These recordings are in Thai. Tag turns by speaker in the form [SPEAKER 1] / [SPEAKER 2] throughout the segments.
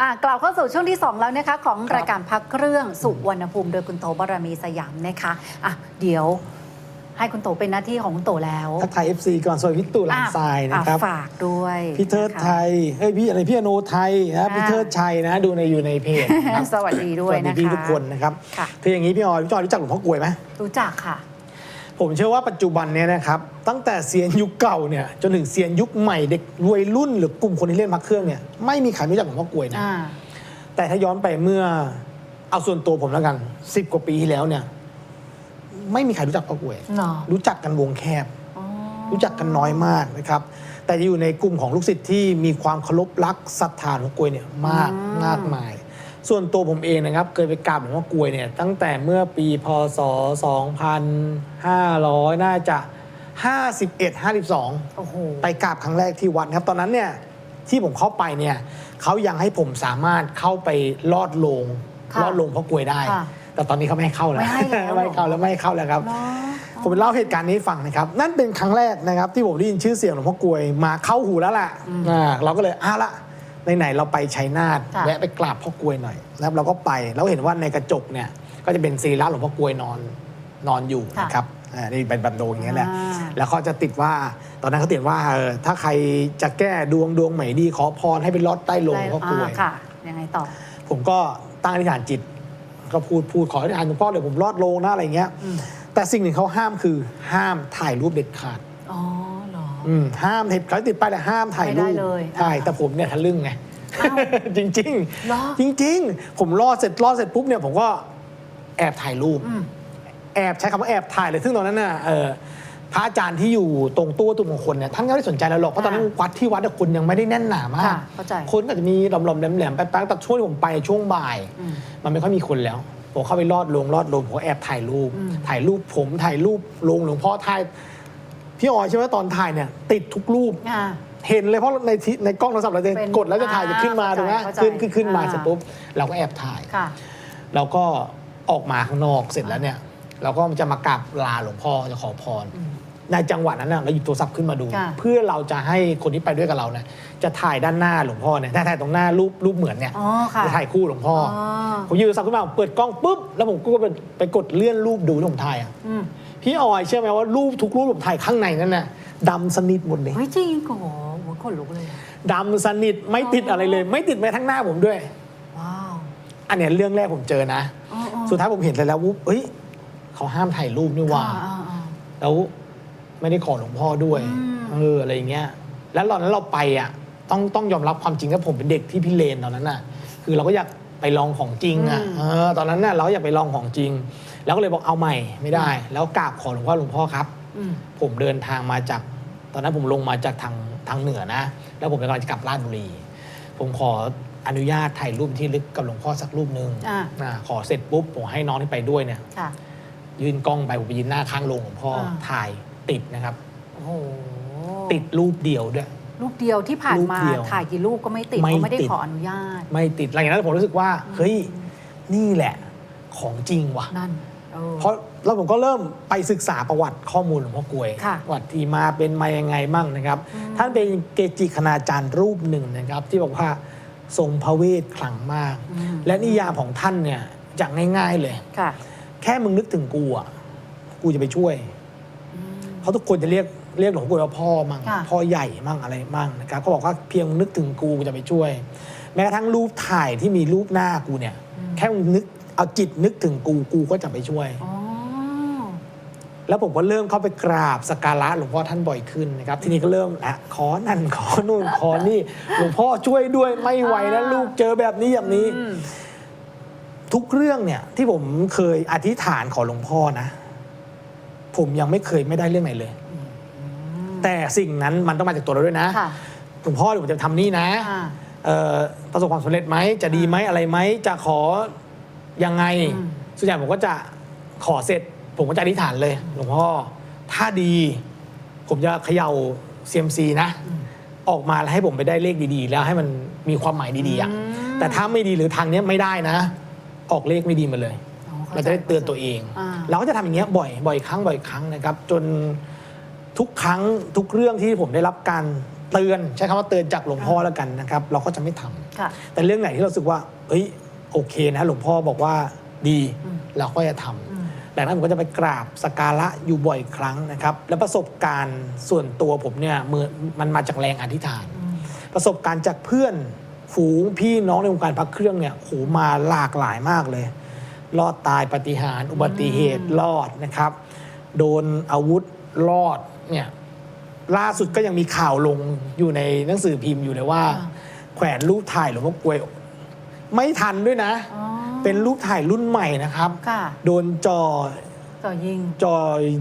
[SPEAKER 1] อะกล่าวเข้าสู่ช่วงที่ 2 แล้วนะคะ ของรายการพักเครื่องสุวรรณภูมิ โดยคุณโตบารมีสยามนะคะอะเดี๋ยวให้คุณโตเป็นหน้าที่ของคุณโตแล้ว
[SPEAKER 2] ทักทาย FC ก่อนสวัสดีพี่ตู่หลังทรายนะครับ
[SPEAKER 1] อ่ฝากด้วย
[SPEAKER 2] พี่เทิด
[SPEAKER 1] นะคะ
[SPEAKER 2] ไทยเฮ้ยพี่อะไรพี่อโนไทยนะ
[SPEAKER 1] อ่า
[SPEAKER 2] พี่เทิดชัยนะดูในอยู่ในเพจนะครับ
[SPEAKER 1] สวัสดีด้วย
[SPEAKER 2] สวัสดี
[SPEAKER 1] นะคะ
[SPEAKER 2] พี่ทุกคนนะครับ
[SPEAKER 1] ค่ะ
[SPEAKER 2] คืออย่างนี้พี่ออยพี่จอยรู้จักหลวงพ่อกลวยไหม
[SPEAKER 1] รู้จักค่ะ
[SPEAKER 2] ผมเชื่อว่าปัจจุบันเนี้ยนะครับตั้งแต่เซียนยุคเก่าเนี่ยจนถึงเซียนยุคใหม่เด็กรวยรุ่น หรือกลุ่มคนที่เล่นพักเครื่องเนี่ยไม่มีใครรู้จักหลวงพ่อกลวยนะ
[SPEAKER 1] อ่า
[SPEAKER 2] แต่ถ้าย้อนไปเมื่อเอาส่วนตัวผมแล้วกันสิบกว่าปีที่แล้วเนี่ยไม่มีใครรู้จักพ่อกลวย
[SPEAKER 1] เหรอ
[SPEAKER 2] รู้จักกันวงแคบ
[SPEAKER 1] อ๋อ
[SPEAKER 2] รู้จักกันน้อยมากนะครับ แต่จะอยู่ในกลุ่มของลูกศิษย์ที่มีความเคารพรักศรัทธาหลวงพ่อกลวยเนี่ยมากมากมาย ส่วนตัวผมเองนะครับ เคยไปกราบหลวงพ่อกลวยเนี่ยตั้งแต่เมื่อปีพศ 2500 น่าจะ 51 52
[SPEAKER 1] โอ้โห
[SPEAKER 2] ไปกราบครั้งแรกที่วัดนะครับ ตอนนั้นเนี่ยที่ผมเข้าไปเนี่ยเขายังให้ผมสามารถเข้าไปลอดโลง
[SPEAKER 1] ค่ะ
[SPEAKER 2] ลอดโลงพ่อกลวยได้
[SPEAKER 1] ค่ะ
[SPEAKER 2] แต่ตอนนี้เขาไม่ให้เข้าแล้ว
[SPEAKER 1] ไม่ให้แล้ว
[SPEAKER 2] ไม่ให้เข้าแล้วไม่ให้เข้าแล้วครับ
[SPEAKER 1] เนาะ
[SPEAKER 2] ผมเล่าเหตุการณ์นี้ให้ฟังนะครับ นั่นเป็นครั้งแรกนะครับ ที่ผมได้ยินชื่อเสียงหลวงพ่อกลวยมาเข้าหูแล้วล่ะอ่าเราก็เลยอะละไหนๆเราไปชัยนาท
[SPEAKER 1] ค่ะ
[SPEAKER 2] แวะไปกราบพ่อกลวยหน่อยนะครับเราก็ไปแล้วเห็นว่าในกระจกเนี่ยก็จะเป็นศีระหลวงพ่อกลวยนอน นอนอยู่
[SPEAKER 1] ค่ะ
[SPEAKER 2] นะครับอ่านี่เป็นบันโดอย่างเงี้ยแหละ
[SPEAKER 1] อ่า
[SPEAKER 2] แล้วเขาจะติดว่าตอนนั้นเขาติดว่าเออถ้าใครจะแก้ดวงดวงใหม่ดีขอพรให้ไปลอดใต้โลงหลวงพ่อกลวย
[SPEAKER 1] อ่าค่ะ ยังไงต่อ
[SPEAKER 2] ผมก็ตั้งอธิษฐานจิต ก็พูดพูดขออธิษฐานหลวงพ่อเดี๋ยวผมรอดโลงนะอะไรเงี้ย
[SPEAKER 1] อืม
[SPEAKER 2] แต่สิ่งหนึ่งเขาห้ามคือห้ามถ่ายรูปเด็ดขาด
[SPEAKER 1] อ๋อเหรอ
[SPEAKER 2] อืมห้ามเห็นเขาติดป้ายแต่ห้ามถ่ายรู
[SPEAKER 1] ไม่
[SPEAKER 2] ป
[SPEAKER 1] ได้เลย
[SPEAKER 2] ใช่
[SPEAKER 1] อ่า
[SPEAKER 2] แต่ผมเนี่ยทะลึ่งไง
[SPEAKER 1] อ้าว
[SPEAKER 2] จริง
[SPEAKER 1] เหรอ
[SPEAKER 2] ๆจริง ๆ ผมรอดเสร็จรอดเสร็จปุ๊บเนี่ยผมก็แอบถ่ายรูป
[SPEAKER 1] อืม
[SPEAKER 2] แอบใช้คำว่าแอบถ่ายเลยซึ่งตอนนั้นน่ะเออพระอาจารย์ที่อยู่ตรงตู้ตุ่มของคนเนี่ยท่านก็ไม่ได้สนใจเราหรอกเพราะตอนนั้น
[SPEAKER 1] อ่า
[SPEAKER 2] วัดที่วัดอะคนยังไม่ได้แน่นหนามาก
[SPEAKER 1] ค่ะเข้าใจ
[SPEAKER 2] คนก็จะมีหลอมๆแหลมๆแป๊บๆแต่ช่วงที่ผมไปช่วงบ่าย
[SPEAKER 1] อืม
[SPEAKER 2] มันไม่ค่อยมีคนแล้วผมเข้าไปลอดลงลอดลงผมก็แอบถ่ายรูป
[SPEAKER 1] อืม
[SPEAKER 2] ถ่ายรูปผมถ่ายรูปลงหลวงพ่อถ่ายพี่ออยใช่ไหมตอนถ่ายเนี่ย ติดทุกรูป
[SPEAKER 1] อ่า
[SPEAKER 2] เห็นเลยเพราะในที่ในกล้องโทรศัพท์เราจะ
[SPEAKER 1] เป็น
[SPEAKER 2] กดแล้วจะถ่ายจะขึ้นมา
[SPEAKER 1] อ่า
[SPEAKER 2] ถูกไหม
[SPEAKER 1] เข้าใจ
[SPEAKER 2] ขึ้นขึ้นขึ้นมา
[SPEAKER 1] อ่า
[SPEAKER 2] เสร็จปุ๊บเราก็แอบถ่าย
[SPEAKER 1] ค่ะ
[SPEAKER 2] เราก็ออกมาข้างนอกเสร็จแล้วเนี่ย เราก็จะมากราบลาหลวงพ่อจะขอพร ในจังหวะนั้นน่ะเราหยิบโทรศัพท์ขึ้นมาดู
[SPEAKER 1] ค่ะ
[SPEAKER 2] เพื่อเราจะให้คนที่ไปด้วยกับเราเนี่ยจะถ่ายด้านหน้าหลวงพ่อเนี่ยถ่ายตรงหน้ารูปรูปเหมือนเนี่ย
[SPEAKER 1] อ๋อค่ะ
[SPEAKER 2] จะถ่ายคู่หลวงพ่ออ
[SPEAKER 1] อ
[SPEAKER 2] ผมหยิบโทรศัพท์ขึ้นมาเปิดกล้องปุ๊บแล้วผมก็ไปไปกดเลื่อนรูปดูที่ผมถ่ายอะ
[SPEAKER 1] อืม
[SPEAKER 2] พี่ออยเชื่อไหมว่ารูปทุกรูปผมถ่ายข้างในนั้นน่ะดำสนิทหมดเลย
[SPEAKER 1] เฮ้ยจริงโอ้โหหัวขนลุกเลย
[SPEAKER 2] ดำสนิทไม่ติดอะไรเลย ไม่ติดแม้ทั้งหน้าผมด้วย
[SPEAKER 1] ว้าว
[SPEAKER 2] อันเนี้ยเรื่องแรกผมเจอนะ
[SPEAKER 1] อ๋ออ๋อ
[SPEAKER 2] สุดท้ายผมเห็นเลยแล้ววุ๊บเอ้ย เขาห้ามถ่ายรูปนี่หว่า
[SPEAKER 1] อ่อ่อ่า
[SPEAKER 2] แล้วไม่ได้ขอหลวงพ่อด้วย
[SPEAKER 1] อืม
[SPEAKER 2] เอออะไรอย่างเงี้ย แล้วตอนนั้นเราไปอะต้องต้องยอมรับความจริงว่าผมเป็นเด็กที่พิเรนตอนนั้นน่ะ คือเราก็อยากไปลองของจริงอะ
[SPEAKER 1] อืม
[SPEAKER 2] เออตอนนั้นน่ะเราก็อยากไปลองของจริง แล้วก็เลยบอกเอาใหม่ไม่ได้ แล้วกราบขอหลวงพ่อหลวงพ่อครับ
[SPEAKER 1] อืม
[SPEAKER 2] ผมเดินทางมาจาก ตอนนั้นผมลงมาจากทางทางเหนือนะ แล้วผมกำลังจะกลับราชบุรี ผมขออนุญาตถ่ายรูปที่ลึกกับหลวงพ่อสักรูปหนึ่ง
[SPEAKER 1] อ่า
[SPEAKER 2] อ่าขอเสร็จปุ๊บผมให้น้องที่ไปด้วยเนี่ย
[SPEAKER 1] ค่ะ
[SPEAKER 2] ยื่นกล้องไปผมไปยืนหน้าข้างโรงหลวงพ่ออา ถ่ายติดนะครับ
[SPEAKER 1] โอ้โห
[SPEAKER 2] ติดรูปเดียวด้วย
[SPEAKER 1] รูปเดียวที่ผ่าน
[SPEAKER 2] รูป
[SPEAKER 1] มา
[SPEAKER 2] เดียว
[SPEAKER 1] ถ่ายกี่รูปก็ไม่ติด
[SPEAKER 2] ไม่
[SPEAKER 1] เขาไม่ได้
[SPEAKER 2] ติด
[SPEAKER 1] ขออนุญาต
[SPEAKER 2] ไม่ติดหลังจากนั้นผมรู้สึกว่าเฮ้ยนี่แหละของจริงว่ะ
[SPEAKER 1] นั่นออ
[SPEAKER 2] เพราะแล้วผมก็เริ่มไปศึกษาประวัติข้อมูลหลวงพ่อกลวย
[SPEAKER 1] ค่ะ
[SPEAKER 2] ประวัติที่มาเป็นมายังไงมั่งนะครับ
[SPEAKER 1] อืม
[SPEAKER 2] ท่านเป็นเกจิคณาจารย์รูปหนึ่งนะครับ ที่บอกว่าทรงพระเวทขลังมาก
[SPEAKER 1] อืม
[SPEAKER 2] และนิยามของท่านเนี่ยจะง่าย ๆเลย
[SPEAKER 1] ค่ะ
[SPEAKER 2] แค่มึงนึกถึงกูอะกูจะไปช่วย
[SPEAKER 1] อืม
[SPEAKER 2] เพราะทุกคนจะเรียกเรียกหลวงพ่อกลวยว่าพ่อมั่ง
[SPEAKER 1] ค่ะ
[SPEAKER 2] พ่อใหญ่มั่งอะไรมั่งนะครับก็บอกว่าเพียงมึงนึกถึงกูกูจะไปช่วย แม้กระทั่งรูปถ่ายที่มีรูปหน้ากูเนี่ย แค่มึงนึกเอาจิตนึกถึงกูกูก็จะไปช่วย
[SPEAKER 1] อ๋อ
[SPEAKER 2] แล้วผมก็เริ่มเข้าไปกราบสกการะหลวงพ่อท่านบ่อยขึ้นนะครับ ทีนี้ก็เริ่มอะขอนั่นขอนู่นขอนี่ หลวงพ่อช่วยด้วยไม่ไหวนะ
[SPEAKER 1] อ่า
[SPEAKER 2] ลูกเจอแบบนี้แบบนี้
[SPEAKER 1] อืม
[SPEAKER 2] ทุกเรื่องเนี่ยที่ผมเคยอธิษฐานขอหลวงพ่อนะ ผมยังไม่เคยไม่ได้เรื่องไหนเลย แต่สิ่งนั้นมันต้องมาจากตัวเราด้วยนะ
[SPEAKER 1] ค่ะ
[SPEAKER 2] หลวงพ่อเดี๋ยวผมจะทำนี่นะ
[SPEAKER 1] อ่า
[SPEAKER 2] เอ่อประสบความสำเร็จไหมจะดีไหมอะไรไหมจะขอยังไง
[SPEAKER 1] อืม
[SPEAKER 2] ส่วนใหญ่ผมก็จะขอเสร็จ ผมก็จะอธิษฐานเลย หลวงพ่อถ้าดี ผมจะเขย่าเซียมซีนะ ออกมาแล้วให้ผมไปได้เลขดีๆ แล้วให้มันมีความหมายดีๆอะ
[SPEAKER 1] อืม
[SPEAKER 2] แต่ถ้าไม่ดีหรือทางเนี้ยไม่ได้นะ ออกเลขไม่ดีมาเลย
[SPEAKER 1] อ๋อข้
[SPEAKER 2] เราจะได้เตือนตัวเอง
[SPEAKER 1] อ่า
[SPEAKER 2] เราก็จะทำอย่างเงี้ยบ่อยบ่อยครั้งบ่อยครั้งนะครับ จนทุกครั้งทุกเรื่องที่ผมได้รับการเตือนใช้คำว่าเตือนจากหลวงพ่อแล้วกันนะครับ เราก็จะไม่ทำ
[SPEAKER 1] ค่ะ
[SPEAKER 2] แต่เรื่องไหนที่เราสึกว่าเฮ้ยโอเคนะหลวงพ่อบอกว่าดี
[SPEAKER 1] อืม
[SPEAKER 2] เราก็จะทำ
[SPEAKER 1] อืม
[SPEAKER 2] ดังนั้นผมก็จะไปกราบสกการะอยู่บ่อยครั้งนะครับ และประสบการณ์ส่วนตัวผมเนี่ยมือมันมาจากแรงอธิษฐาน
[SPEAKER 1] อืม
[SPEAKER 2] ประสบการณ์จากเพื่อน ฝูงพี่น้องในวงการพักเครื่องเนี่ยโหมาหลากหลายมากเลย รอดตายปาฏิหารย์อุบัติเหตุรอดนะครับ โดนอาวุธรอดเนี่ยล่าสุดก็ยังมีข่าวลงอยู่ในหนังสือพิมพ์อยู่เลยว่า
[SPEAKER 1] อ่า
[SPEAKER 2] แขวนรูปถ่ายหลวงพ่อกลวย ไม่ทันด้วยนะ
[SPEAKER 1] อ๋อ
[SPEAKER 2] เป็นรูปถ่ายรุ่นใหม่นะครับ
[SPEAKER 1] ค่ะ
[SPEAKER 2] โดนจอ
[SPEAKER 1] ต่อยิง
[SPEAKER 2] จอ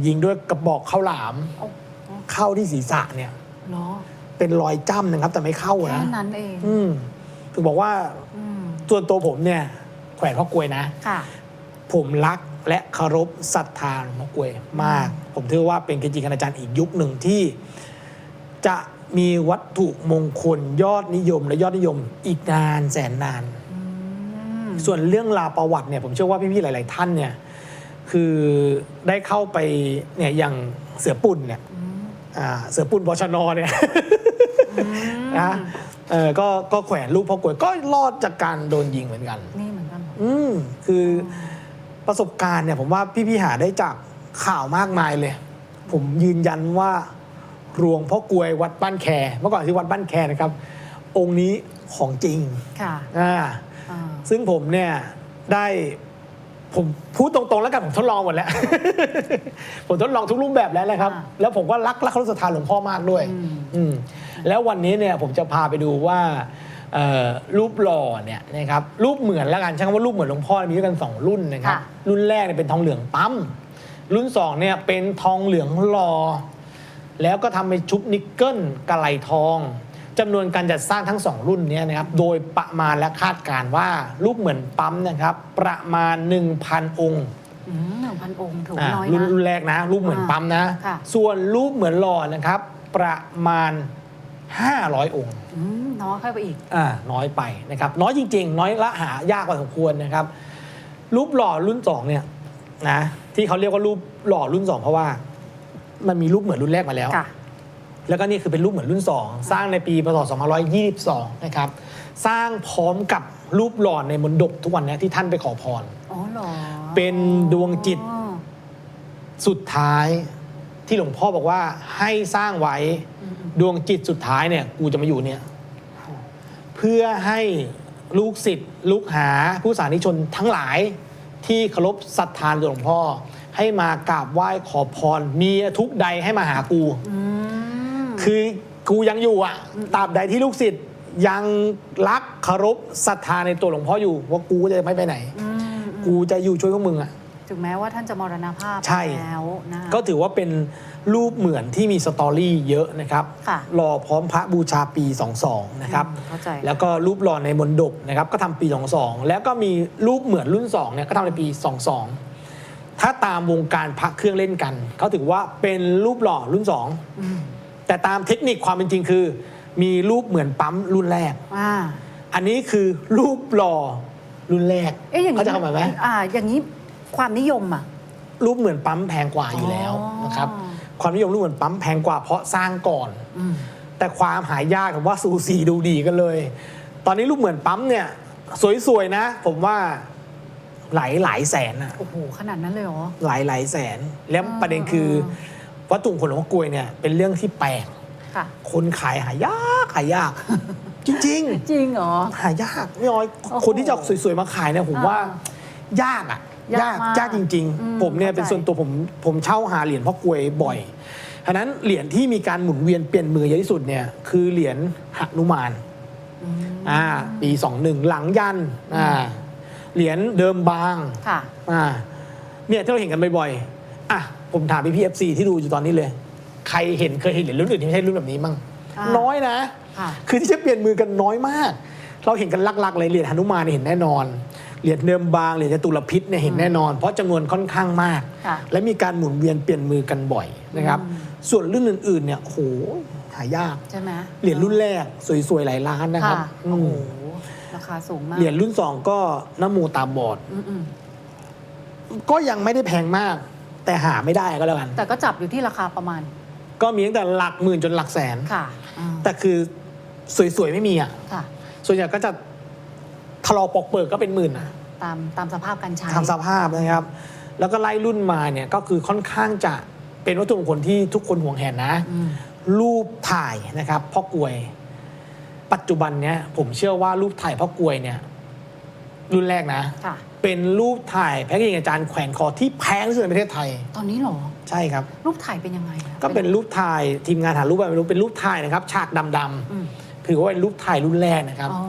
[SPEAKER 2] ยิงด้วยกระบอกข้าวหลาม
[SPEAKER 1] โอ้โห
[SPEAKER 2] เข้าที่ศีรษะเนี่ย
[SPEAKER 1] เหรอ
[SPEAKER 2] เป็นรอยจ้ำนะครับ แต่ไม่เข้า
[SPEAKER 1] แค่
[SPEAKER 2] นะ
[SPEAKER 1] นั้นเอง
[SPEAKER 2] อืมถึงบอกว่า
[SPEAKER 1] อืม
[SPEAKER 2] ส่วนตัวผมเนี่ยแขวนพ่อกลวยนะ
[SPEAKER 1] ค่ะ
[SPEAKER 2] ผมรักและเคารพศรัทธาหลวงพ่อกลวยมาก ผมถือว่าเป็นเกจิคณาจารย์อีกยุคหนึ่งที่ จะมีวัตถุมงคลยอดนิยม และยอดนิยมอีกนานแสนนาน
[SPEAKER 1] อืม
[SPEAKER 2] ส่วนเรื่องราวประวัติเนี่ยผมเชื่อว่าพี่ๆหลาย ๆ ท่านเนี่ยคือได้เข้าไปเนี่ยอย่างเสือปุ่นเนี่ย
[SPEAKER 1] อืม
[SPEAKER 2] อ่า เสือปุ่นบชนเนี่ย
[SPEAKER 1] อืม
[SPEAKER 2] นะเออก็ก็แขวนรูปพ่อกลวยก็รอดจากการโดนยิงเหมือนกัน
[SPEAKER 1] นี่เหมือนกันเหรอ
[SPEAKER 2] อืมคือประสบการณ์เนี่ยผมว่าพี่ๆหาได้จากข่าวมากมายเลย ผมยืนยันว่ารวงพ่อกลวยวัดบ้านแคเมื่อก่อนที่วัดบ้านแคนะครับ องค์นี้ของจริง
[SPEAKER 1] ค่ะ
[SPEAKER 2] อ่า
[SPEAKER 1] อ่า
[SPEAKER 2] ซึ่งผมเนี่ยได้ ผมพูดตรงๆแล้วกันผมทดลองหมดแล้ว ผมทดลองทุกรูปแบบแล้วนะครับ
[SPEAKER 1] อ่า
[SPEAKER 2] แล้วผมก็รักรักเคารพศรัทธาหลวงพ่อมากด้วย
[SPEAKER 1] อืม
[SPEAKER 2] อืมแล้ววันนี้เนี่ยผมจะพาไปดูว่าเอ่อรูปหล่อเนี่ยนะครับรูปเหมือนแล้วกันใช้คำว่ารูปเหมือนหลวงพ่อมีด้วยกันสองรุ่นนะครับ
[SPEAKER 1] ค่ะ
[SPEAKER 2] รุ่นแรกเนี่ยเป็นทองเหลืองปั๊มรุ่นสองเนี่ยเป็นทองเหลืองหล่อแล้วก็ทำเป็นชุบนิกเกิลกะไหลทอง จำนวนการจัดสร้างทั้งสองรุ่นเนี้นะครับ โดยประมาณและคาดการณ์ว่ารูปเหมือนปั๊มนะครับ ประมาณ 1,000 องค์
[SPEAKER 1] หนึ่งพันองค์ถือ
[SPEAKER 2] อ่า
[SPEAKER 1] ว่าน้อย
[SPEAKER 2] รุ่น
[SPEAKER 1] นะ
[SPEAKER 2] รุ่นแรกนะ รูปเหมือน
[SPEAKER 1] อ่า
[SPEAKER 2] ปั๊มนะ
[SPEAKER 1] ค่ะ
[SPEAKER 2] ส่วนรูปเหมือนหล่อนะครับ ประมาณ 500 องค์
[SPEAKER 1] อืมน้อยเข้าไปอีก
[SPEAKER 2] อ่าน้อยไปนะครับ น้อยจริง ๆ น้อยละหายากกว่าสมควรนะครับ รูปหล่อรุ่นสองเนี่ยนะที่เขาเรียกว่ารูปหล่อรุ่นสองเพราะว่า มันมีรูปเหมือนรุ่นแรกมาแล้ว
[SPEAKER 1] ค่ะ
[SPEAKER 2] แล้วก็นี่คือเป็นรูปเหมือนรุ่น 2 สร้างในปีพศ2522 นะครับ สร้างพร้อมกับรูปหล่อในมณฑปทุกวันเนี้ที่ท่านไปขอพร
[SPEAKER 1] อ๋อเหรอ
[SPEAKER 2] เป็นดวงจิต
[SPEAKER 1] อ๋อ
[SPEAKER 2] สุดท้ายที่หลวงพ่อบอกว่าให้สร้างไว้
[SPEAKER 1] อืมอืม
[SPEAKER 2] ดวงจิตสุดท้ายเนี่ย กูจะมาอยู่เนี่ย เพื่อให้ลูกศิษย์ลูกหาผู้สานิชนทั้งหลายที่เคารพศรัทธาในหลวงพ่อ ให้มากราบไหว้ขอพร มีทุกข์ใดให้มาหากู
[SPEAKER 1] อืม
[SPEAKER 2] คือกูยังอยู่อะตราบใดที่ลูกศิษย์ยังรักเคารพศรัทธาในตัวหลวงพ่ออยู่ ว่ากูจะไม่ไปไหน
[SPEAKER 1] อืมอืม
[SPEAKER 2] กูจะอยู่ช่วยพวกมึงอะ
[SPEAKER 1] ถึงแม้ว่าท่านจะมรณภาพ
[SPEAKER 2] ใช่
[SPEAKER 1] แล้วนะ
[SPEAKER 2] ก็ถือว่าเป็นรูปเหมือนที่มีสตอรี่เยอะนะครับ
[SPEAKER 1] ค่ะ
[SPEAKER 2] รอพร้อมพระบูชาปี 22 นะครับ
[SPEAKER 1] อืมเข้าใจ
[SPEAKER 2] แล้วก็รูปหล่อในมณฑปนะครับ ก็ทำปี 22 แล้วก็มีรูปเหมือนรุ่น2เนี่ยก็ทำในปี 22 ถ้าตามวงการพระเครื่องเล่นกันเขาถือว่าเป็นรูปหล่อรุ่น
[SPEAKER 1] อืม
[SPEAKER 2] 2 แต่ตามเทคนิคความเป็นจริงคือ มีรูปเหมือนปั๊มรุ่นแรก
[SPEAKER 1] อ่า
[SPEAKER 2] อันนี้คือรูปหล่อรุ่นแรก
[SPEAKER 1] เอ๊ะอย่าง
[SPEAKER 2] เขาใจะเข้าใจไหม
[SPEAKER 1] อ่า อย่างนี้ความนิยมอะ
[SPEAKER 2] รูปเหมือนปั๊มแพงกว่าอยู่แล้ว
[SPEAKER 1] อ๋อ
[SPEAKER 2] นะครับ ความนิยมรูปเหมือนปั๊มแพงกว่าเพราะสร้างก่อน
[SPEAKER 1] อืม
[SPEAKER 2] แต่ความหายากผมว่าสูสีดูดีกันเลย ตอนนี้รูปเหมือนปั๊มเนี่ย สวยๆนะ ผมว่าหลายหลายแสนอะ
[SPEAKER 1] โอ้โห ขนาดนั้นเลยเหรอ
[SPEAKER 2] หลายหลายแสน แล้ว
[SPEAKER 1] อ่า
[SPEAKER 2] ประเด็นคือ วัตถุมงคลหลวงพ่อกลวยเนี่ยเป็นเรื่องที่แปลก
[SPEAKER 1] ค่ะ
[SPEAKER 2] คนขายหายากหายาก จริง
[SPEAKER 1] จริงเหรอ
[SPEAKER 2] ๆ หายากไม่น้อย
[SPEAKER 1] โอ้โห
[SPEAKER 2] คนที่จะเอาสวยๆมาขายเนี่ยผมว่า
[SPEAKER 1] อ่
[SPEAKER 2] ยากอะ
[SPEAKER 1] ยากมาก
[SPEAKER 2] ยากจริง
[SPEAKER 1] อืม
[SPEAKER 2] ๆ ผมเนี่ย
[SPEAKER 1] เข้าใจ
[SPEAKER 2] เป็นส่วนตัวผมผมเช่าหาเหรียญพ่อกลวยบ่อยฉะนั้นเหรียญที่มีการหมุนเวียนเปลี่ยนมือเยอะที่สุดเนี่ยคือเหรียญหนุมาน
[SPEAKER 1] อืม
[SPEAKER 2] อ่าปีสองหนึ่งหลังยันอ่าเหรียญเดิมบาง
[SPEAKER 1] ค่ะ
[SPEAKER 2] อ่าเนี่ยที่เราเห็นกันบ่อยๆอะ ผมถามพี่พีเอฟซีที่ดูอยู่ตอนนี้เลย ใครเห็นเคยเห็นเหรียญรุ่นอื่นที่ไม่ใช่รุ่นแบบนี้มั่ง
[SPEAKER 1] อ่า
[SPEAKER 2] น้อยนะ
[SPEAKER 1] ค่ะ
[SPEAKER 2] คือที่จะเปลี่ยนมือกันน้อยมาก เราเห็นกันลักๆเลยเหรียญหนุมานเนี่ยเห็นแน่นอนเหรียญเดิมบางเหรียญจตุรพิษเนี่ยเห็นแน่นอน เพราะจำนวนค่อนข้างมาก
[SPEAKER 1] ค่ะ
[SPEAKER 2] และมีการหมุนเวียนเปลี่ยนมือกันบ่อยนะครับ
[SPEAKER 1] อืม
[SPEAKER 2] ส่วนรุ่นอื่นๆเนี่ยโหหายาก
[SPEAKER 1] ใช่ไหม
[SPEAKER 2] เหรียญรุ่นแรกสวยๆหลายล้านนะครับ
[SPEAKER 1] ค่ะ
[SPEAKER 2] อื
[SPEAKER 1] โอ้โห
[SPEAKER 2] ม
[SPEAKER 1] ราคาสูงมาก
[SPEAKER 2] เหรียญรุ่นสองก็น้ำมูตาบอด
[SPEAKER 1] อืมอืม
[SPEAKER 2] ก็ยังไม่ได้แพงมาก แต่หาไม่ได้ก็แล้วกัน
[SPEAKER 1] แต่ก็จับอยู่ที่ราคาประมาณ
[SPEAKER 2] ก็มีตั้งแต่หลักหมื่นจนหลักแสน
[SPEAKER 1] ค่ะอ่า
[SPEAKER 2] แต่คือสวยๆไม่มีอะ
[SPEAKER 1] ค่ะ
[SPEAKER 2] ส่วนใหญ่ก็จะถลอกปอกเปิกก็เป็นหมื่นนะ
[SPEAKER 1] ตามตามสภาพการใช้
[SPEAKER 2] ทำสภาพนะครับ แล้วก็ไล่รุ่นมาเนี่ยก็คือค่อนข้างจะเป็นวัตถุมงคลที่ทุกคนห่วงแหนนะ
[SPEAKER 1] อืม
[SPEAKER 2] รูปถ่ายนะครับพ่อกลวย ปัจจุบันเนี้ยผมเชื่อว่ารูปถ่ายพ่อกลวยเนี่ย รุ่นแรกนะ
[SPEAKER 1] ค่ะ
[SPEAKER 2] เป็นรูปถ่ายแพ็กเกจอาจารย์แขวนคอที่แพงที่สุดในประเทศไทย
[SPEAKER 1] ตอนนี้เหรอ
[SPEAKER 2] ใช่ครับ
[SPEAKER 1] รูปถ่ายเป็นยังไงอะ
[SPEAKER 2] ก็เป็นรูปถ่ายทีมงานหารูปแบบไม่รู้เป็นรูปถ่ายนะครับ ฉากดำ
[SPEAKER 1] อืม
[SPEAKER 2] ๆถือว่าเป็นรูปถ่ายรุ่นแรกนะครับ
[SPEAKER 1] อ๋อ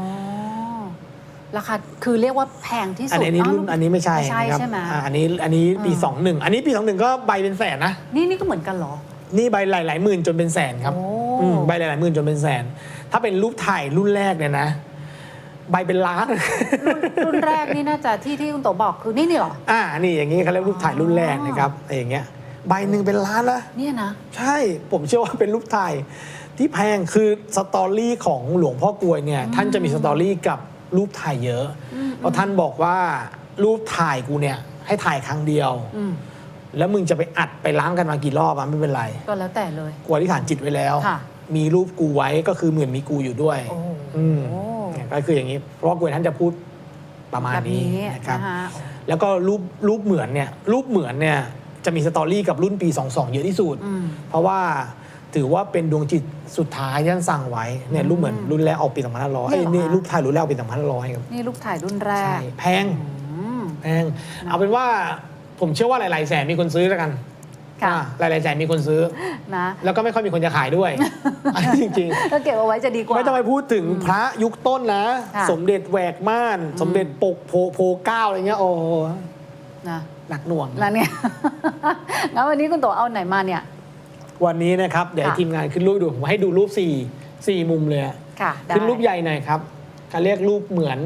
[SPEAKER 1] ราคาคือเรียกว่าแพงที่
[SPEAKER 2] อัน
[SPEAKER 1] สุด
[SPEAKER 2] นี้อันนี้า
[SPEAKER 1] ว
[SPEAKER 2] รุ่นอันนี้ไม่ใช่
[SPEAKER 1] ไม่ใช่
[SPEAKER 2] นะครับ
[SPEAKER 1] ใช่ไหม
[SPEAKER 2] อ่าอันนี้อันนี้ปี
[SPEAKER 1] อ่า
[SPEAKER 2] สองหนึ่งอันนี้ปีสองหนึ่งก็ใบเป็นแสนนะ
[SPEAKER 1] นี่นี่ก็เหมือนกันเหรอ
[SPEAKER 2] นี่ใบหลายๆหมื่นจนเป็นแสนครับ
[SPEAKER 1] โอ้
[SPEAKER 2] อืมใบหลายๆหมื่นจนเป็นแสน ถ้าเป็นรูปถ่ายรุ่นแรกเนี่ยนะ ใบเป็นล้าน
[SPEAKER 1] รุ่นรุ่นแรกนี่น่าจะที่ที่คุณโตบอกคือนี่นี่เหรอ
[SPEAKER 2] อ่า นี่อย่างนี้เขาเรียกรูปถ่ายรุ่นแรก
[SPEAKER 1] อ๋อ
[SPEAKER 2] นะครับอะไรอย่างเงี้ยใบหนึ่งเป็นล้านละ
[SPEAKER 1] เนี่ยนะ
[SPEAKER 2] ใช่ผมเชื่อว่าเป็นรูปถ่ายที่แพงคือสตอรี่ของหลวงพ่อกลวยเนี่ยท่านจะมีสตอรี่กับรูปถ่ายเยอะ เพราะท่านบอกว่ารูปถ่ายกูเนี่ยให้ถ่ายครั้งเดียว
[SPEAKER 1] อืม
[SPEAKER 2] แล้วมึงจะไปอัดไปล้างกันมากี่รอบอะไม่เป็นไร
[SPEAKER 1] ก็แล้วแต่เลย
[SPEAKER 2] กลัวที่ฐานจิตไว้แล้ว
[SPEAKER 1] ค่ะ
[SPEAKER 2] มีรูปกูไว้ก็คือเหมือนมีกูอยู่ด้วย
[SPEAKER 1] โอ้
[SPEAKER 2] อืมเนี่ย ก็คืออย่างนี้ เพราะว่ากลวยท่านจะพูดประมาณ
[SPEAKER 1] แบบ
[SPEAKER 2] นี้
[SPEAKER 1] นี้
[SPEAKER 2] นะครับ
[SPEAKER 1] นะคะ
[SPEAKER 2] แล้วก็รูปรูปเหมือนเนี่ยรูปเหมือนเนี่ยจะมีสตอรี่กับรุ่นปี 22 เยอะที่สุด
[SPEAKER 1] อืม
[SPEAKER 2] เพราะว่าถือว่าเป็นดวงจิตสุดท้ายที่ท่านสั่งไว้เนี่ยรูปเหมือนรุ่นแรกออกปี2500
[SPEAKER 1] นี่
[SPEAKER 2] เอ้ย
[SPEAKER 1] เหรอ
[SPEAKER 2] นี่
[SPEAKER 1] คะ
[SPEAKER 2] รูปถ่ายรุ่นแรกออกปี2500ครับ
[SPEAKER 1] นี่รูปถ่ายรุ่นแร
[SPEAKER 2] ใช่
[SPEAKER 1] ก
[SPEAKER 2] แพง
[SPEAKER 1] อืม
[SPEAKER 2] แพงเอาเป็นว่าผมเชื่อว่าหลาย ๆ แสนมีคนซื้อแล้วกัน
[SPEAKER 1] ค่ะ
[SPEAKER 2] อ่าหลายๆแสนมีคนซื้อ
[SPEAKER 1] นะ
[SPEAKER 2] แล้วก็ไม่ค่อยมีคนจะขายด้วยอันนี้จริงๆ
[SPEAKER 1] ก็เก็บเอาไว้จะดีกว่า
[SPEAKER 2] ไม่ต้องไปพูดถึงพระยุคต้นนะ
[SPEAKER 1] ค่ะ
[SPEAKER 2] สมเด็จแหวกม่าน สมเด็จปกโพโพเก้าอะไรเงี้ยโอ้โห
[SPEAKER 1] นะ
[SPEAKER 2] หนักหน่วง
[SPEAKER 1] แล้วเนี่ย งั้นวันนี้คุณโตเอาไหนมาเนี่ย
[SPEAKER 2] วันนี้นะครับ เดี๋ยวให้
[SPEAKER 1] ค่ะ
[SPEAKER 2] ทีมงานขึ้นรูปดูผมให้ดูรูปสี่สี่มุมเลยอะ
[SPEAKER 1] ค่ะได้
[SPEAKER 2] ขึ้นรูปใหญ่หน่อยครับเขาเรียกรูปเหมือน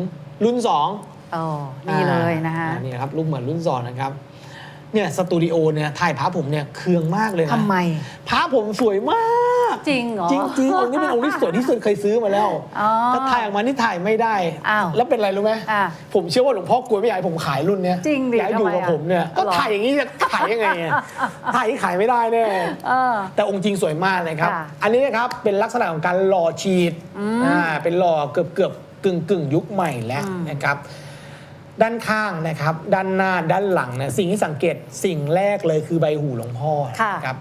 [SPEAKER 2] รุ่นสอง
[SPEAKER 1] อ๋อนี่เลยนะคะ
[SPEAKER 2] อ่านี่นะครับรูปเหมือนรุ่นสองนะครับ เนี่ยสตูดิโอเนี่ยถ่ายพระผมเนี่ยเคืองมากเลยนะ
[SPEAKER 1] ทำไม
[SPEAKER 2] พระผมสวยมาก
[SPEAKER 1] จริงเหรอ
[SPEAKER 2] จริงๆองค์นี้เป็นองค์ที่สวยที่สุดเคยซื้อมาแล้ว
[SPEAKER 1] อ๋อ
[SPEAKER 2] ถ้าถ่ายออกมานี่ถ่ายไม่ได้
[SPEAKER 1] อ้าว
[SPEAKER 2] แล้วเป็นไรรู้ไหม
[SPEAKER 1] อะ
[SPEAKER 2] ผมเชื่อว่าหลวงพ่อกลัวไม่อยากให้ผมขายรุ่นเนี้ย
[SPEAKER 1] จริงดิ
[SPEAKER 2] อยากให้อยู่กับ
[SPEAKER 1] ทำไมอะ
[SPEAKER 2] ผมเนี่ยก็
[SPEAKER 1] หรอ
[SPEAKER 2] ถ่ายอย่างนี้จะขายยังไงอะถ่ายอย่างนี้ขายไม่ได้แน่
[SPEAKER 1] เออ
[SPEAKER 2] แต่องค์จริงสวยมากเลยครับ
[SPEAKER 1] ค่ะ
[SPEAKER 2] อันนี้นะครับเป็นลักษณะของการหล่อฉีด
[SPEAKER 1] อืม
[SPEAKER 2] อ่าเป็นหล่อเกือบเกือบกึ่งกึ่งยุคใหม่แล้ว
[SPEAKER 1] อืม
[SPEAKER 2] นะครับ ด้านข้างนะครับ ด้านหน้าด้านหลังเนี่ยสิ่งที่สังเกตสิ่งแรกเลยคือใบหูหลวงพ่อ
[SPEAKER 1] ค่ะ
[SPEAKER 2] นะครับ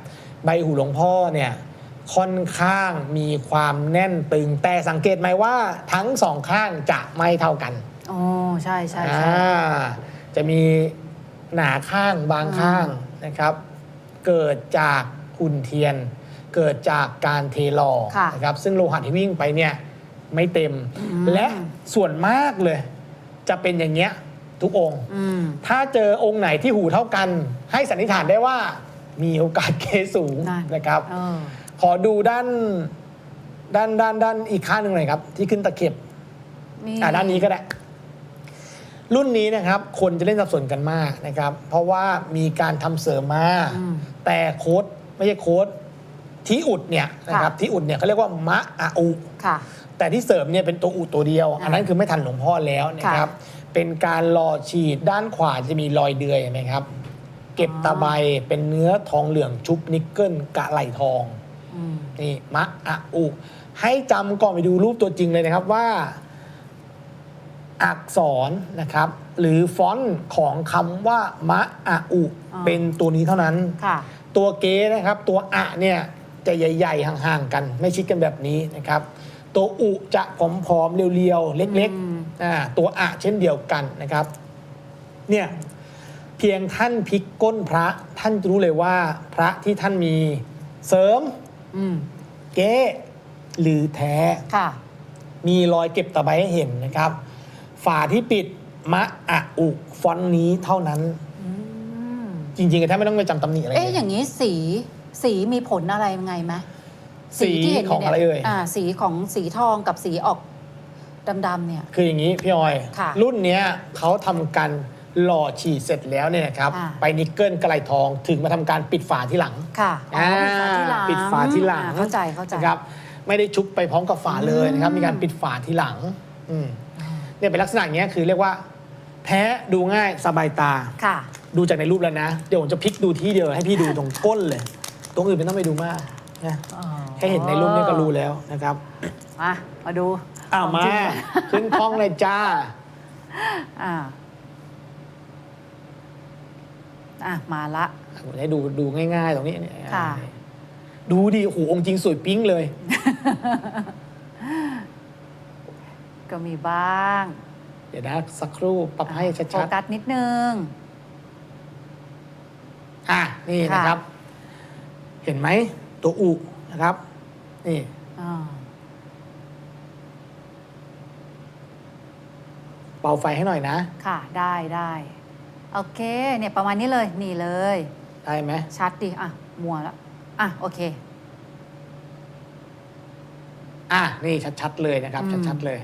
[SPEAKER 2] ใบหูหลวงพ่อเนี่ยค่อนข้างมีความแน่นตึง แต่สังเกตไหมว่าทั้งสองข้างจะไม่เท่ากัน
[SPEAKER 1] อ๋อใช่ใช่ใช่
[SPEAKER 2] อ่าจะมีหนาข้างบางข้างนะครับ เกิดจากหุ่นเทียน เกิดจากการเทหลอ
[SPEAKER 1] ค่ะ
[SPEAKER 2] นะครับซึ่งโลหะที่วิ่งไปเนี่ยไม่เต็ม
[SPEAKER 1] อืม
[SPEAKER 2] และส่วนมากเลย จะเป็นอย่างเงี้ยทุกองค์
[SPEAKER 1] อืม
[SPEAKER 2] ถ้าเจอองค์ไหนที่หูเท่ากัน ให้สันนิษฐานได้ว่ามีโอกาสเคสสูง
[SPEAKER 1] นั่น
[SPEAKER 2] นะครับ
[SPEAKER 1] เออ
[SPEAKER 2] ขอดูด้านด้านด้านด้านอีกข้างหนึ่งหน่อยครับ ที่ขึ้นตะเข็บ
[SPEAKER 1] นี่
[SPEAKER 2] อ่าด้านนี้ก็ได้ รุ่นนี้นะครับ คนจะเล่นสับสนกันมากนะครับ เพราะว่ามีการทำเสริมมา
[SPEAKER 1] อืม
[SPEAKER 2] แต่โค้ดไม่ใช่โค้ดที่อุดเนี่ยนะครับ
[SPEAKER 1] ค่ะ
[SPEAKER 2] ที่อุดเนี่ยเขาเรียกว่ามะอาอุ
[SPEAKER 1] ค่ะ
[SPEAKER 2] แต่ที่เสริมเนี่ยเป็นตัวอุตัวเดียว
[SPEAKER 1] อ่า
[SPEAKER 2] อันนั้นคือไม่ทันหลวงพ่อแล้วนะครับ เป็นการหล่อฉีดด้านขวาจะมีรอยเดือยเห็นไหมครับ เก็บตะไบเป็นเนื้อทองเหลืองชุบนิกเกิลกะไหลทอง
[SPEAKER 1] อืม
[SPEAKER 2] นี่มะอะอุให้จำก่อนไปดูรูปตัวจริงเลยนะครับว่า อักษรนะครับ หรือฟอนต์ของคำว่ามะอะอุ
[SPEAKER 1] อ่า
[SPEAKER 2] เป็นตัวนี้เท่านั้น
[SPEAKER 1] ค่ะ
[SPEAKER 2] ตัวเก๊นะครับ ตัวอะเนี่ยจะใหญ่ ๆ ห่าง ๆ กัน ไม่ชิดกันแบบนี้นะครับ ตัวอุจะผอมๆเรียวๆ เล็ก
[SPEAKER 1] อืม
[SPEAKER 2] ๆอ่าตัวอะเช่นเดียวกันนะครับ เนี่ยเพียงท่านพลิกก้นพระท่านจะรู้เลยว่าพระที่ท่านมีเสริม
[SPEAKER 1] อืม
[SPEAKER 2] เก๊หรือแท้
[SPEAKER 1] ค่ะ
[SPEAKER 2] มีรอยเก็บตะไบให้เห็นนะครับ ฝาที่ปิดมะอะอุฟอนต์นี้เท่านั้น
[SPEAKER 1] อืม
[SPEAKER 2] จริงๆแท้ไม่ต้องไปจำตำหนิอะไร
[SPEAKER 1] เอ๊ะ
[SPEAKER 2] เลย
[SPEAKER 1] อย่างนี้สีสีมีผลอะไรยังไงไหม
[SPEAKER 2] สี
[SPEAKER 1] ที่เห็น
[SPEAKER 2] ของอะไรเอ่ย
[SPEAKER 1] อ่าสีของสีทองกับสีออกดำๆเนี่ย
[SPEAKER 2] คืออย่างนี้พี่ออย
[SPEAKER 1] ค่ะ
[SPEAKER 2] รุ่นเนี้ยเขาทำการหล่อฉีดเสร็จแล้วเนี่ยนะครับ
[SPEAKER 1] อ่า
[SPEAKER 2] ไปนิกเกิลกระไหลทองถึงมาทำการปิดฝาที่หลัง
[SPEAKER 1] ค่ะอ๋ออาปิดฝาที่หลัง
[SPEAKER 2] ปิดฝาที่หลัง
[SPEAKER 1] อ่เข้าใจเข้าใจ
[SPEAKER 2] นะครับไม่ได้ชุบไปพร้อมกับฝาเลยนะครับ
[SPEAKER 1] อืม
[SPEAKER 2] มีการปิดฝาที่หลังอืมเนี่ยเป็นลักษณะอย่างเงี้ยคือเรียกว่าแท้ดูง่ายสบายตา
[SPEAKER 1] ค่ะ
[SPEAKER 2] ดูจากในรูปแล้วนะ เดี๋ยวผมจะพลิกดูที่เดียวให้พี่ดูตรงก้นเลย ตรงอื่นไม่ต้องไปดูมาก นะแค่เห็นในรูปเนี่ยก็รู้แล้วนะครับ
[SPEAKER 1] มา มาดู
[SPEAKER 2] อ้าว
[SPEAKER 1] ขง
[SPEAKER 2] มา
[SPEAKER 1] จริง
[SPEAKER 2] ขึ้นคล้องเลยจ้า
[SPEAKER 1] อ่าอะ มาละ
[SPEAKER 2] ผมให้ดูดูง่าย ๆ ตรงนี้เนี่ย
[SPEAKER 1] ค่ะ
[SPEAKER 2] ดูดิโอ้โหองค์จริงสวยปิ๊งเลย
[SPEAKER 1] ก็มีบ้าง
[SPEAKER 2] เดี๋ยวนะ สักครู่ปรับให้
[SPEAKER 1] โฟ
[SPEAKER 2] ชัด
[SPEAKER 1] กัสนิดนึง
[SPEAKER 2] ๆอะ นี่
[SPEAKER 1] ค่ะ
[SPEAKER 2] นะครับ เห็นไหม ตัวอุนะครับ นี่
[SPEAKER 1] อ่า
[SPEAKER 2] เบาไฟให้หน่อยนะ
[SPEAKER 1] ค่ะได้ได้โอเคเนี่ยประมาณนี้เลยนี่เลย
[SPEAKER 2] ได้ไหม
[SPEAKER 1] ชัดดิอะมัวแล้วอะโอเค
[SPEAKER 2] อะนี่ชัดๆเลยนะครับ
[SPEAKER 1] อืม
[SPEAKER 2] ชัดๆเลย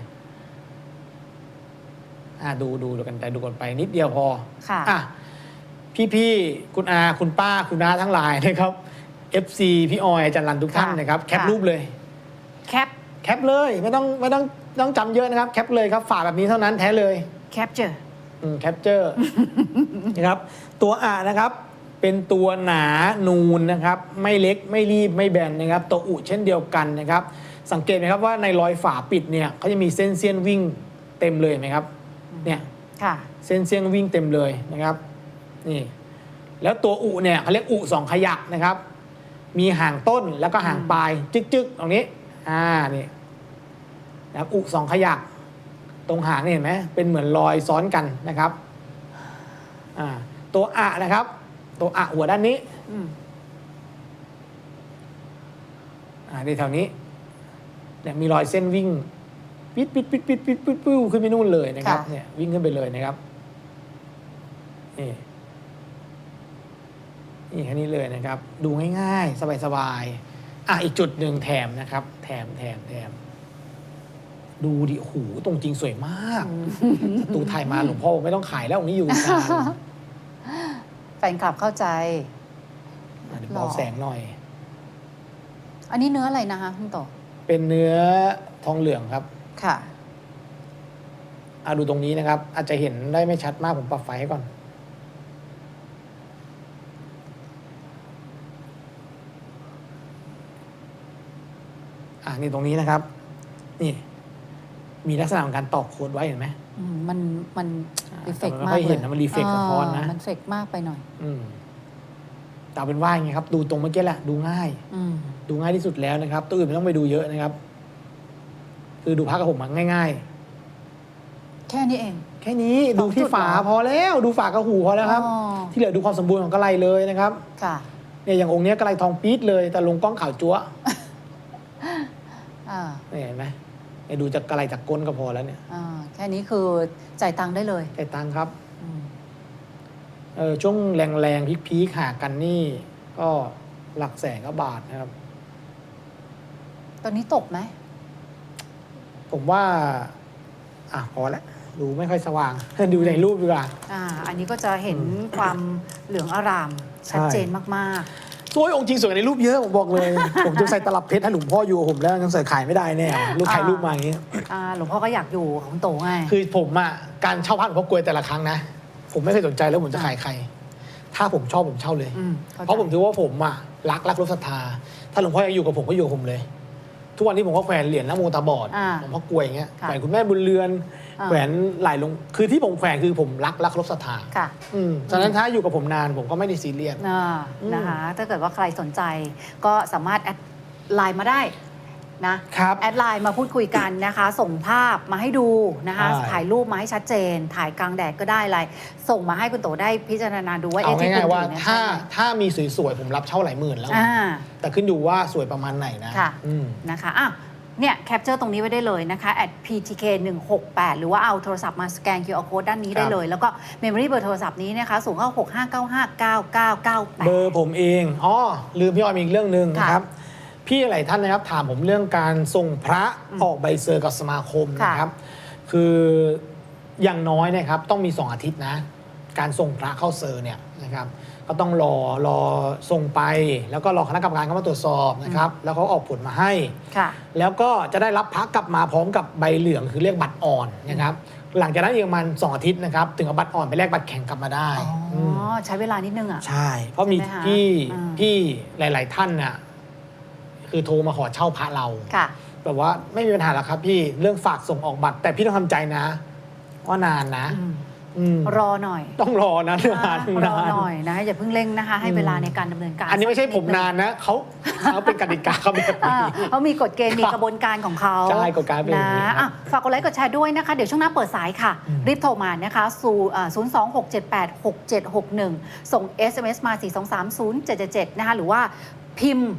[SPEAKER 2] อะดูดูดูกันไปดูกันไปนิดเดียวพอ
[SPEAKER 1] ค่ะ
[SPEAKER 2] อะพี่ๆคุณอาคุณป้าคุณน้าทั้งหลายนะครับ FC พี่ออยอาจันรันทุกท่าน
[SPEAKER 1] ค่ะ
[SPEAKER 2] นะครับ แคป
[SPEAKER 1] ค่ะ
[SPEAKER 2] รูปเลย
[SPEAKER 1] แคป
[SPEAKER 2] แคปเลยไม่ต้องไม่ต้องไม่ต้องจำเยอะนะครับ แคปเลยครับฝาแบบนี้เท่านั้นแท้เลย
[SPEAKER 1] แคปเจอร์
[SPEAKER 2] แคปเจอร์ นะครับ ตัวอะนะครับ เป็นตัวหนานูนนะครับ ไม่เล็กไม่รีบไม่แบนนะครับ ตัวอุเช่นเดียวกันนะครับ สังเกตไหมครับว่าในรอยฝาปิดเนี่ยเขาจะมีเส้นเสี้ยนวิ่งเต็มเลยเห็นไหมครับเนี่ย
[SPEAKER 1] ค่ะ
[SPEAKER 2] เส้นเสี้ยนวิ่งเต็มเลยนะครับนี่แล้วตัวอุเนี่ยเขาเรียกอุสองขยักนะครับ มีหางต้นแล้วก็หางปลาย จึ๊กๆตรงนี้ อ่านี่นะครับอุสองขยัก ตรงหางนี่เห็นไหมเป็นเหมือนรอยซ้อนกันนะครับ อ่า ตัวอะนะครับ ตัวอะหัวด้านนี้
[SPEAKER 1] อืม
[SPEAKER 2] อ่าในแถวนี้เนี่ยมีรอยเส้นวิ่งปิดปิดปิดปิดปิดปิดปิ้วขึ้นไปนู่นเลยนะครับ
[SPEAKER 1] ค่ะ
[SPEAKER 2] เนี่ยวิ่งขึ้นไปเลยนะครับนี่ นี่แค่นี้เลยนะครับ ดูง่ายๆ สบายๆ อะ อีกจุดหนึ่งแถมนะครับ แถมแถมแถม ดูดิโอ้โหตรงจริงสวยมากศัตรูถ่ายมาหลวงพ่อบอกไม่ต้องขายแล้วองค์นี้อยู่นาน
[SPEAKER 1] แฟนคลับเข้าใจ
[SPEAKER 2] อะเดี๋ยว
[SPEAKER 1] หล่
[SPEAKER 2] เบา
[SPEAKER 1] อ
[SPEAKER 2] แสงหน่อย
[SPEAKER 1] อันนี้เนื้ออะไรนะคะคุณโต
[SPEAKER 2] เป็นเนื้อทองเหลืองครับ
[SPEAKER 1] ค่ะ
[SPEAKER 2] อาดูตรงนี้นะครับ อาจจะเห็นได้ไม่ชัดมากผมปรับไฟให้ก่อน นี่ตรงนี้นะครับ นี่ มีลักษณะของการตอกโค้ดไว้เห็นไหม
[SPEAKER 1] อืมมันมัน
[SPEAKER 2] อ่า
[SPEAKER 1] รีเฟก
[SPEAKER 2] แต่มัน
[SPEAKER 1] มาก
[SPEAKER 2] ไม่ค่อย
[SPEAKER 1] เล
[SPEAKER 2] เห็
[SPEAKER 1] ย
[SPEAKER 2] นนะมัน reflect สะท้อนนะา
[SPEAKER 1] มันเฟกมากไปหน่อย
[SPEAKER 2] อืมแต่เอาเป็นว่าไงครับ ดูตรงเมื่อกี้แหละดูง่าย
[SPEAKER 1] อืม
[SPEAKER 2] ดูง่ายที่สุดแล้วนะครับตัวอื่นไม่ต้องไปดูเยอะนะครับ คือดูพักกับผมมาง่าย
[SPEAKER 1] แค่นี้เอง
[SPEAKER 2] ๆ แค่นี้
[SPEAKER 1] ส
[SPEAKER 2] ดู
[SPEAKER 1] องจุ
[SPEAKER 2] ที่
[SPEAKER 1] ด
[SPEAKER 2] ฝา
[SPEAKER 1] เหรอ
[SPEAKER 2] พอแล้ว ดูฝากระหูพอแล้วครับ
[SPEAKER 1] อ๋อ
[SPEAKER 2] ที่เหลือดูความสมบูรณ์ของกระไรเลยนะครับ
[SPEAKER 1] ค่ะ
[SPEAKER 2] เนี่ยอย่างองค์เนี้ยกระไรทองปี๊ดเลยแต่ลงกล้องขาวจั๊ว
[SPEAKER 1] อ่า
[SPEAKER 2] เนี่ยเห็นไหมเนี่ยดูจากกระไรจากก้นก็พอแล้วเนี่ย
[SPEAKER 1] อ่าแค่นี้คือจ่ายตังค์ได้เลย
[SPEAKER 2] แต่ตังค์ครับ
[SPEAKER 1] อืม
[SPEAKER 2] เออช่วงแรงๆพีคๆหากันนี่ ก็หลักแสนก็บาทนะครับ
[SPEAKER 1] ตอนนี้ตกไหม
[SPEAKER 2] ผมว่า อะพอแล้วดูไม่ค่อยสว่าง ดูในรูปดีกว่า
[SPEAKER 1] อ่า อันนี้ก็จะเห็นความเหลืองอาราม
[SPEAKER 2] ใช่
[SPEAKER 1] ชัดเจนมาก
[SPEAKER 2] สวยองค์จริงสวยในรูปเยอะผมบอกเลย ผมจะใส่ตลับเพชรให้หลวงพ่ออยู่กับผมแล้วยังใส่ขายไม่ได้แน่รูปถ่ายรูปมาอย่างนี้
[SPEAKER 1] ๆอ่าหลวงพ่อก็อยากอยู่ของคุณโตไง
[SPEAKER 2] คือผมอะการเช่าพระหลวงพ่อกลวยแต่ละครั้งนะ ผมไม่เคยสนใจแล้วผมจะขายใคร ถ้าผมชอบผมเช่าเลย
[SPEAKER 1] อืมข้ใจ
[SPEAKER 2] เพราะผมถือว่าผมอะรักรักรบศรัทธา ถ้าหลวงพ่อยังอยู่กับผมก็อยู่กับผมเลย ทุกวันนี้ผมก็แขวนเหรียญนะโมตาบอด
[SPEAKER 1] อ่า
[SPEAKER 2] หลวงพ่อกลวยอย่างเงี้ย
[SPEAKER 1] ค่ะ
[SPEAKER 2] แขวนคุณแม่บุญเรือน
[SPEAKER 1] อ่า
[SPEAKER 2] แขวนหลายลงคือที่ผมแขวนคือผมรักรักรบศรัทธา
[SPEAKER 1] ค่ะ
[SPEAKER 2] อืมฉะนั้นถ้าอยู่กับผมนานผมก็ไม่ได้ซีเรียส
[SPEAKER 1] อ่า
[SPEAKER 2] อืม
[SPEAKER 1] นะคะ ถ้าเกิดว่าใครสนใจก็สามารถแอดไลน์มาได้นะ
[SPEAKER 2] ครับ
[SPEAKER 1] แอดไลน์มาพูดคุยกันนะคะ ส่งภาพมาให้ดูนะคะ
[SPEAKER 2] ใช่
[SPEAKER 1] ถ่ายรูปมาให้ชัดเจน ถ่ายกลางแดดก็ได้อะไร ส่งมาให้คุณโตได้พิจารณาดูว่า
[SPEAKER 2] เอา
[SPEAKER 1] เอ๊ะที่คุณ
[SPEAKER 2] ง่ายๆว่า
[SPEAKER 1] อยู่เนี่ย
[SPEAKER 2] ถ้า
[SPEAKER 1] ใช่ไหม
[SPEAKER 2] ถ้ามีสวยๆผมรับเช่าหลายหมื่นแล้ว
[SPEAKER 1] อ่า
[SPEAKER 2] แต่ขึ้นอยู่ว่าสวยประมาณไหนนะ
[SPEAKER 1] ค่ะ
[SPEAKER 2] อืม
[SPEAKER 1] นะคะอ้าว เนี่ยแคปเจอร์ตรงนี้ไว้ได้เลยนะคะ at ptk 168หรือว่าเอาโทรศัพท์มาสแกน QR code ด้านนี้ได้
[SPEAKER 2] ครับ
[SPEAKER 1] เลย แล้วก็ memory เบอร์โทรศัพท์นี้นะคะ0 9 6 5 9 5 9 9 9
[SPEAKER 2] เบอร์ผมเองอ๋อลืมพี่ออยมีอีกเรื่องหนึ่ง
[SPEAKER 1] ค่ะ
[SPEAKER 2] นะครับ พี่หลายท่านนะครับถามผมเรื่องการส่งพระ
[SPEAKER 1] อืม
[SPEAKER 2] ออกใบเซอร์กับสมาคม
[SPEAKER 1] ค่ะ
[SPEAKER 2] นะครับ คืออย่างน้อยนะครับต้องมี 2 อาทิตย์นะ การส่งพระเข้าเซอร์เนี่ยนะครับ ก็ต้องรอรอส่งไป แล้วก็รอคณะกรรมการเข้ามาตรวจสอบนะครับแล้วเขาออกผลมาให้
[SPEAKER 1] ค่ะ
[SPEAKER 2] แล้วก็จะได้รับพระกลับมาพร้อมกับใบเหลืองคือเรียกบัตรอ่อนนะครับหลังจากนั้นอีกประมาณสองอาทิตย์นะครับถึงเอาบัตรอ่อนไปแลกบัตรแข็งกลับมาได้
[SPEAKER 1] อ๋อ
[SPEAKER 2] ม
[SPEAKER 1] ใช้เวลานิดนึงอะ
[SPEAKER 2] ใช่ เพราะมี
[SPEAKER 1] ใช่ไหมคะ
[SPEAKER 2] พี่
[SPEAKER 1] อืม
[SPEAKER 2] พี่หลาย ๆ ท่านน่ะคือโทรมาขอเช่าพระเรา
[SPEAKER 1] ค่ะ
[SPEAKER 2] แบบว่าไม่มีปัญหาหรอกครับพี่เรื่องฝากส่งออกบัตร แต่พี่ต้องทำใจนะก็นานนะ
[SPEAKER 1] อืม
[SPEAKER 2] อืม
[SPEAKER 1] รอหน่อย
[SPEAKER 2] ต้องรอนะนาน
[SPEAKER 1] ร
[SPEAKER 2] นา
[SPEAKER 1] อนหน่อยนะอย่าเพิ่งเร่งนะคะ ให้
[SPEAKER 2] อืม
[SPEAKER 1] เวลาในการดำเนินการ
[SPEAKER 2] อันนี้ไม่ใช่ผม
[SPEAKER 1] สักดง
[SPEAKER 2] นานนะเขาเขาเป็นกติกาเขาแบบ
[SPEAKER 1] อ่า
[SPEAKER 2] นี้
[SPEAKER 1] เขามีกฎเกณฑ์มีกระบวนการของเขา
[SPEAKER 2] ใช่กฎการเป็นอย่างนี้
[SPEAKER 1] นะครับอะฝากกดไลค์กดแชร์ด้วยนะคะ เดี๋ยวช่วงหน้าเปิดสายค่ะ
[SPEAKER 2] อืม
[SPEAKER 1] รีบโทรมานะคะสู่ศูนย์สองหกเจ็ดแปดหกเจ็ดหกหนึ่งส่ง SMS มา 4 2 3 0 7 7 7 นะคะ หรือว่าพิมพ์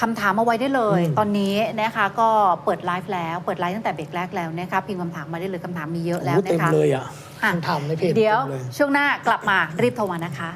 [SPEAKER 1] คำถามมาไว้ได้เลย
[SPEAKER 2] อืม
[SPEAKER 1] ตอนนี้นะคะก็เปิดไลฟ์แล้ว เปิดไลฟ์ตั้งแต่เบรกแรกแล้วนะคะ พิมพ์คำถามมาได้เลยคำถามมีเยอะแล้ว
[SPEAKER 2] โอ้โหเต็
[SPEAKER 1] นะ
[SPEAKER 2] ม
[SPEAKER 1] คะ
[SPEAKER 2] เลยอะ
[SPEAKER 1] อะ
[SPEAKER 2] ทำถามในเพจ
[SPEAKER 1] เดี๋ยว
[SPEAKER 2] ต็มเลย
[SPEAKER 1] ช่วงหน้ากลับมารีบโทรมานะคะ